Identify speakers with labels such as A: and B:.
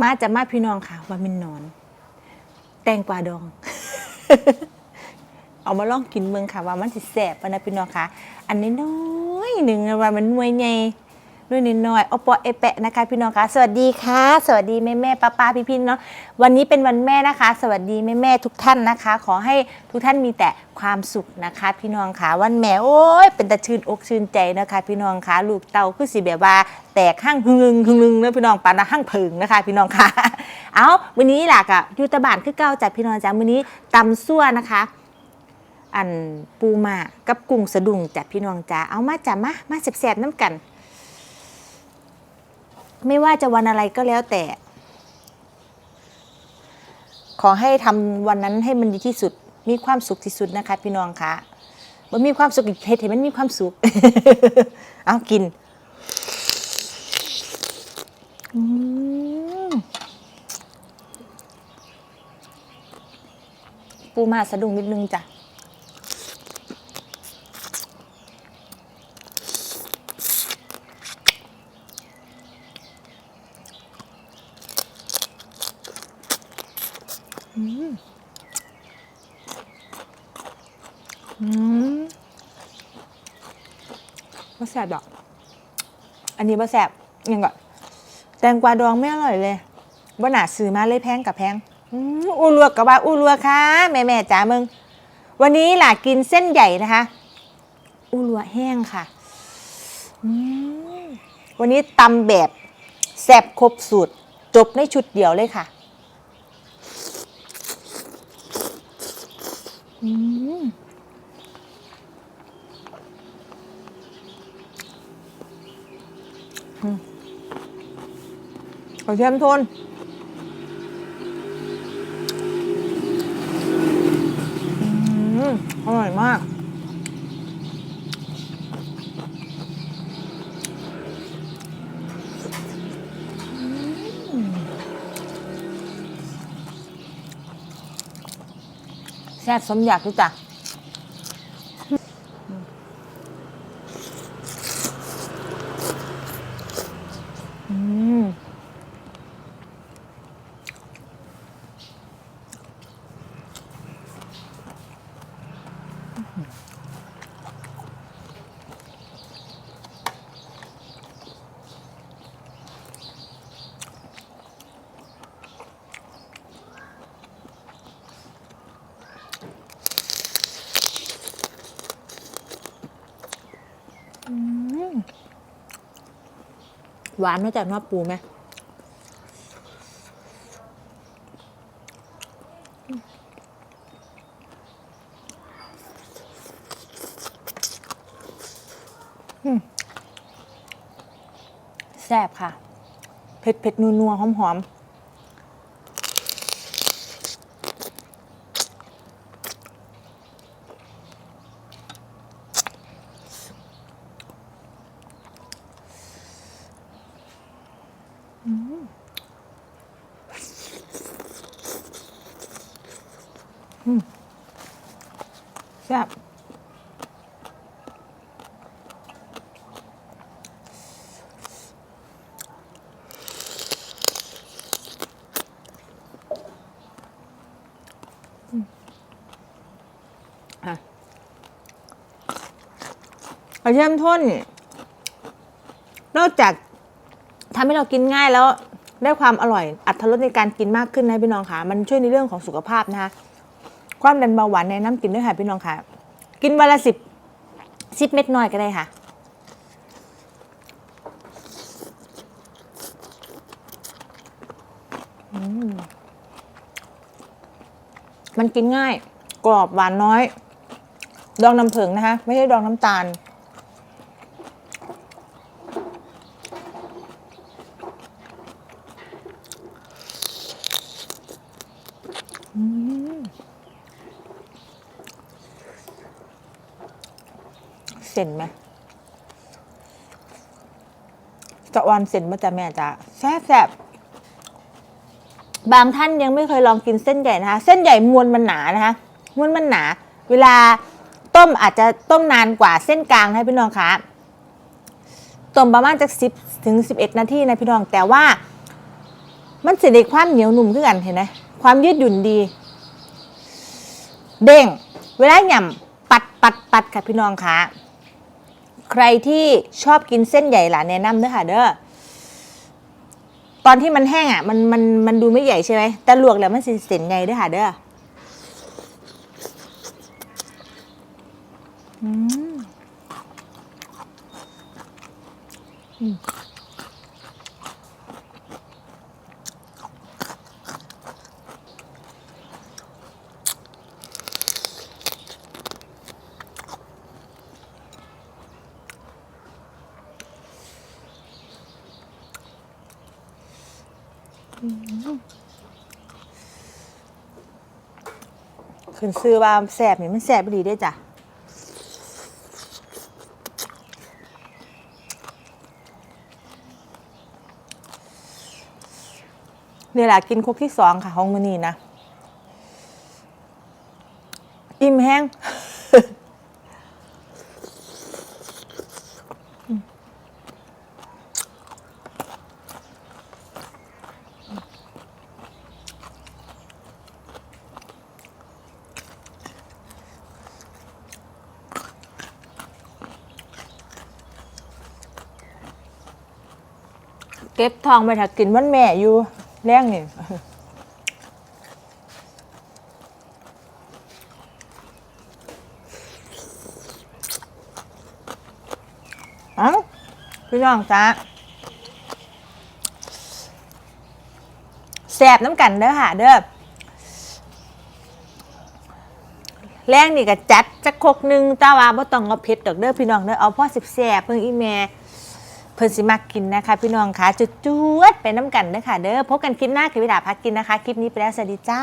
A: มาจะมาพี่น้องค่ะว่ามินนอน แตงกวาดอง เอามาลองกินเมืองค่ะ ว่ามันสิแสบปะนะพี่น้องค่ะ อันนี้น้อยๆหนึ่งว่ามันมวยให ญ่ด้วยนิดหน่อยๆเอปอเอแปะนะคะพี่น้องคะสวัสดีค่ะ สวัสดีแม่แม่ป้าป้าพี่พี่เนาะวันนี้เป็นวันแม่นะคะ สวัสดีแม่แม่ทุกท่านนะคะ ขอให้ทุกท่านมีแต่ความสุขนะคะ พี่น้องค่ะวันแม่โอ้ยเป็นตะชื่นอกชื่นใจนะคะ พี่น้องค่ะลูกเต่าคือสิแบบว่าแตกห้างหึงลึงหึงลึงเนะพี่น้องปานะห้างเพิงนะคะ พี่น้องค่ะเอาวันนี้หล่ะกะยูแตบานคือเก้าจัดพี่น้องจ้าวันนี้ตำซั่วนะคะอันปูมากับกุ้งสะดุ้งจ้ะพี่น้องจ้าเอามาจ้ะมามาแสบๆน้ำกัน ไม่ว่าจะวันอะไรก็แล้วแต่ ขอให้ทำวันนั้นให้มันดีที่สุด มีความสุขที่สุดนะคะ พี่น้องคะมันมีความสุขอีกเฮ็ดให้มันมีความสุข เอากินปูมาสะดุ้งนิดนึงจ้ะ อืมบ่แสบดอก อันนี้บ่แสบยังก่อนแตงกวาดองไม่อร่อยเลยบ่หนาซื้อมาเลยแพงกับแพงอืมอูรัวกับว่าอูรัวค่ะแม่แม่จ๋ามึง วันนี้หล่ะกินเส้นใหญ่นะคะ อูรัวแห้งค่ะวันนี้ตำแบบแซ่บครบสูตร จบในชุดเดียวเลยค่ะ อืม ขอเทียมทนอืมอร่อยมากแซ่บสมอยากรู้จัก หวานมาจากนอกปูไหมอืมแซ่บค่ะ เผ็ดเผ็ดนัวนัวหอมหอม แซ่บอืมอะกระเทียมท่นนอกจากทำให้เรากินง่ายแล้วได้ความอร่อยอัตรสในการกินมากขึ้นนะพี่น้องค่ะมันช่วยในเรื่องของสุขภาพนะคะ ความดันเบาหวานในน้ำกินด้วยค่ะพี่น้องค่ะ กินวันละสิบสิบเม็ดน้อยก็ได้ค่ะมมันกินง่าย กรอบหวานน้อย ดองน้ำผึ้งนะคะ ไม่ใช่ดองน้ำตาล เส้นไหมจะวานเส้นมาจ้ะแม่จ้ะแซ่บแซ่บบางท่านยังไม่เคยลองกินเส้นใหญ่นะคะ เส้นใหญ่มวลมันหนานะคะมวลมันหนา เวลาต้มอาจจะต้มนานกว่าเส้นกลางนะพี่น้องคะต้มประมาณจากสิบถึงสิบเอ็ดนาทีนะพี่น้อง แต่ว่า มันสิได้ความเหนียวหนุ่มขึ้นกันเห็นไหมความยืดหยุ่นดี เด้ง เวลาหย่ำปัดปัดปัดค่ะพี่น้องคะ ใครที่ชอบกินเส้นใหญ่หล่ะแนะนำเด้อค่ะเด้อตอนที่มันแห้งอะมันมันมันดูไม่ใหญ่ใช่ไหมแต่ลวกแล้วมันสิเส้นใหญ่เด้อค่ะเด้ออืม ขึ้นซื้อว่าแสบนี่มันแสบดีได้จ้ะเนี่ยแหละกินครกที่สองค่ะของมือนี้นะ อิ่มแห้ง เก็บทองไปถ้ากินวันแม่อยู่แรงนี่เอาพี่น้องจ้าแสบน้ำกันเด้อค่ะเด้อแรงนี่ก็จัดจักคกหนึ่งต่ว่าบ่ต้องเอาเผ็ดดอกเด้อพี่น้องเด้อเอาพ่อสิบแสบเพิ่งอีแม่ เพิ่นสิมักกินนะคะ พี่น้องคะจุดจวดไปน้ำกันเด้อค่ะ เด้อพบกันคลิปหน้าคือวิดาพักกินนะคะ คลิปนี้ไปแล้วสวัสดีจ้า